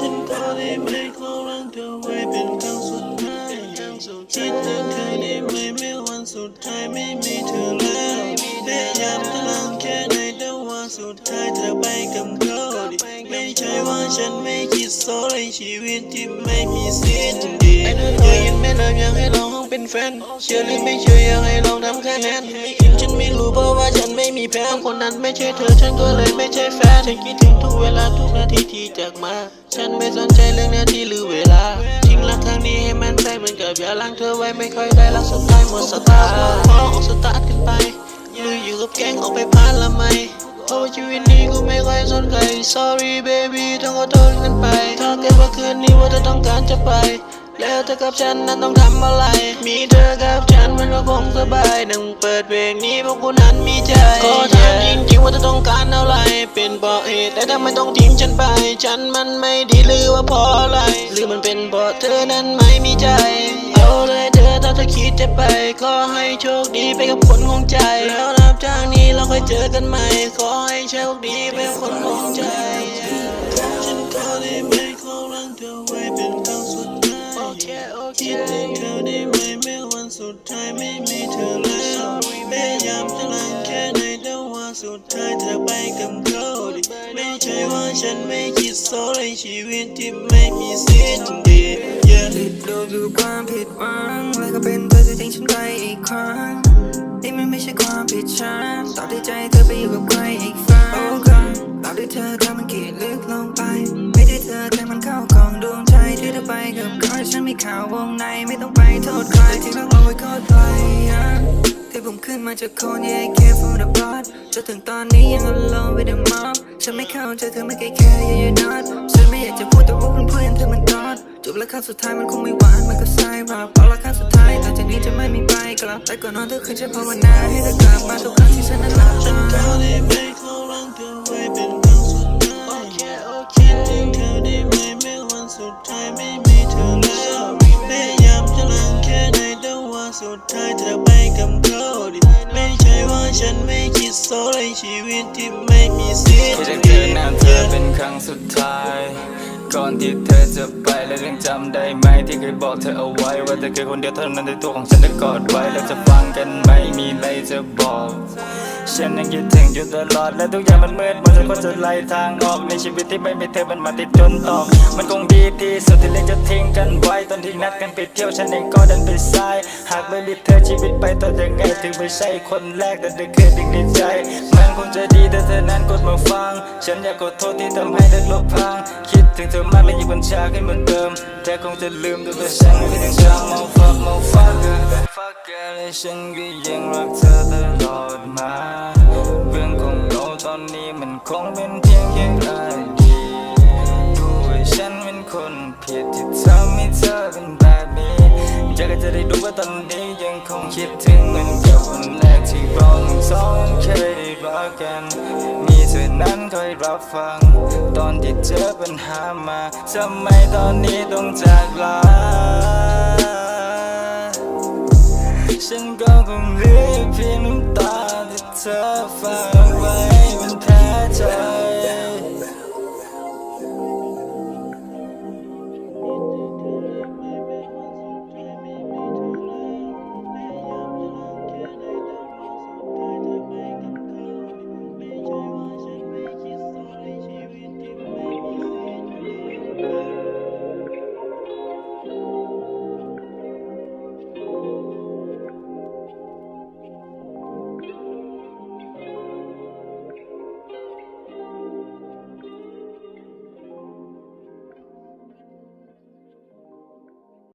ฉันขอได้ไหมขอรังเธอไว้เป็นครั้งสุดท้ายคิดถึงเธอได้ไหมเมื่อวันสุดท้ายไม่มีเธอแล้วพยายามจะลังแค่ไหนแต่ว่าสุดท้ายเธอไปกับเขาดิ ว่าฉันไม่คิดโซเลยชีวิตที่ไม่มีสิ้นดีไอ้นั่นเคยยินแม่น้ำอยากให้เราห้องเป็นแฟน เชื่อหรือไม่เชื่ออยากให้ลองทำคะแนนไม่คิดฉันไม่รู้เพราะว่าฉันไม่มีแฟนคนนั้นไม่ใช่เธอฉันก็เลยไม่ใช่แฟนฉันคิดถึงทุกเวลาทุกนาทีที่จากมา ฉันไม่สนใจเรื่องนาทีหรือเวลาทิ้งรักครั้งนี้ให้มันไปเหมือนกับอย่าล้างเธอไว้ไม่ค่อยได้รักสุดท้ายหมดสตาร์ทพอออกสตาร์ทขึ้นไปหรืออยู่กับแก๊งออกไปพานละไม่เพราะว่าชีวิตนี้กู ไม่ค่อยสนใคร sorry baby ต้องขอโทษกันไป ถ้าเกิดว่าคืนนี้ว่าเธอต้องการจะไป แล้วเธอกับฉันนั้นต้องทำอะไร มีเธอกับฉันมันก็คงสบายนั่งเปิดเพลงนี้พราะกูนั้นมีใจขอถามจริงๆว่าเธอต้องการอะไร เป็นเพราะเหตุแต่ทำไมต้องทิ้งฉันไป ฉันมันไม่ดีหรือว่าเพราะอะไร หรือมันเป็นเพราะเธอนั้นไม่มีใจ เอาเลยเธอถ้าเธอคิดจะไปขอให้โชคดีไปกับคนของใจ แล้วนับจากนี้ ยเจอกันใหม่ขอให้โชคดีไปกับคนของใจฉันขอได้ไหมขอรังเธอไว้เป็นครั้งสุดท้ายโอเคโอเคคิดถึงเธอได้ไหมเมื่อวันสุดท้ายไม่มีเธอแล้วพยายามจะลังแค่ไหนแต่ว่าสุดท้ายเธอไปกับเขาดิไม่ใช่ว่าฉันไม่คิดโซเลยชีวิตที่ไม่มีสิ้นดีติดลูกอยู่ความผิดหวังแล้วก็เป็นเธอที่ทิ้งฉันไปอีกครั้ง นี่มันไม่ใช่ความผิดฉันต่อที่ใจเธอไปอยู่กับใครอีกฝั่งโอ้ครับต่อที่เธอทำมันกี่ลึกลงไป ไม่ได้เธอแต่มันเข้าของดวงใจที่เธอไปกับใครฉันไม่ข่าววงในไม่ต้องไปโทษใครที่รักเราไว้โคตรไกลที่ผมขึ้นมาจากโคน yeah care for the blood จนถึงตอนนี้ยัง alone with the mob ฉันไม่เข้าใจเธอไม่แค่แค่ yeah you're not ฉันไม่อยากจะพูดแต่ว่าเพื่อนเธอมันตอดจบแล้วครั้งสุดท้ายมันคงไม่หวานมันก็สายรับเอาละครั้งสุดท้าย นี้จะไม่มีไปกลับแต่ก่อนนอนทุกคืนฉันภาวนาให้เธอกลับมาทุกครั้งที่ฉันนั้นหลับฉันขตาอเครั้งสุดท้ายโอเคโอเคคิดถึงเธอได้ไหมเมื่อวันสุดท้ายไม่มีเธอแล้วพยายามจะลังแค่ไหนแต่ว่าสุดท้ายเธอไปกับเขาดิไม่ใช่ว่าฉันไม่คิดโซเลยชีวิตที่ไม่มีสิ้นที่จะเจอหน้าเธอเป็นครั้งสุดท้าย ก่อนที่เธอจะไปและยังจำได้ไหมที่เคยบอกเธอเอาไว้ ว่าเธอคือคนเดียวเท่านั้นในตัวของฉันจะกอดไว้แล้วจะฟังกันไหมมีอะไรจะบอก ฉันยังคิดถึงอยู่ตลอดและทุกอย่างมันมืดมนจะก็จะไล่ทางออกในชีวิตที่ไม่มีเธอมันมาติดจนตอกมันคงดีที่สุดที่เล็กจะทิ้งกันไว้ตอนที่นัดกันไปเที่ยวฉันเองก็ดันไปสายหากไม่มีเธอชีวิตไปต่อยังไงถึงไม่ใช่คนแรกแต่เธอคือหนึ่งในใจ มันคงจะดีแต่เธอนั้นกดมาฟัง ฉันอยากขอโทษที่ทำให้เธอลบพัง คิดถึงเธอมากและยิ่งบัญชาให้เหมือนเดิมเธอคงจะลืมตัวแต่ฉันไม่ยังจำ Oh fuck oh fucker fucker และฉันก็ยังรักเธอตลอด ให้เธอเป็นแบบนี้อยากให้เธอได้รู้ว่าตอนนี้ยังคงคิดถึงเหมือนกับวันแรกที่เราทั้งสองเคยได้รักกัน มีเธอนั้นคอยรับฟัง ตอนที่เจอปัญหามาทำไมตอนนี้ต้องจากลาฉันก็คงเหลือเพียงน้ำตาที่เธอฝากไว้เป็นแผลใจ